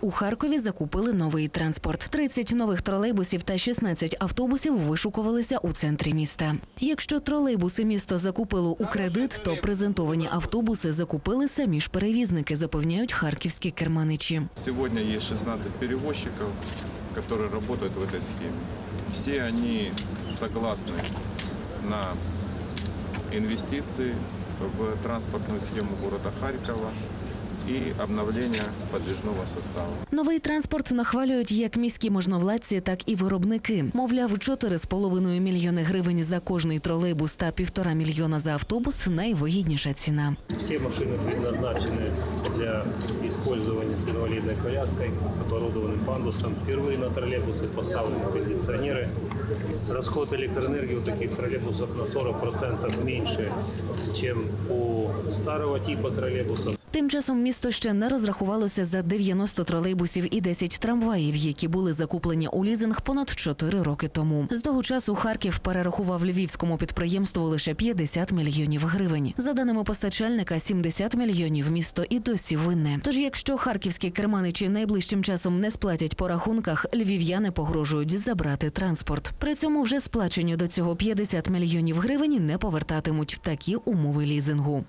У Харкові закупили новий транспорт. 30 нових тролейбусів та 16 автобусів вишукувалися у центрі міста. Якщо тролейбуси місто закупило у кредит, то презентовані автобуси закупили самі ж перевізники, запевняють харківські керманичі. Сегодня есть 16 перевозчиков, которые работают в этой схеме. Все они согласны на инвестиции в транспортную схему города Харькова и обновление подвижного состава. Новий транспорт нахвалюють як міські можновладці, так і виробники. Мовляв, 4,5 мільйони гривень за кожний тролейбус та півтора мільйона за автобус найвигідніша ціна. Все машины предназначены для использования с инвалидной коляской, оборудованным пандусом. Впервые на троллейбусы поставлены кондиционеры. Расход электроэнергии у таких троллейбусов на 40% меньше, чем у старого типа троллейбусов. Тим часом місто ще не розрахувалося за 90 тролейбусів і 10 трамваїв, які були закуплені у лізинг понад 4 роки тому. З того часу Харків перерахував львівському підприємству лише 50 мільйонів гривень. За даними постачальника, 70 мільйонів місто і досі винне. Тож, якщо харківські керманичі найближчим часом не сплатять по рахунках, львів'яни погрожують забрати транспорт. При цьому вже сплачені до цього 50 мільйонів гривень не повертатимуть такі умови лізингу.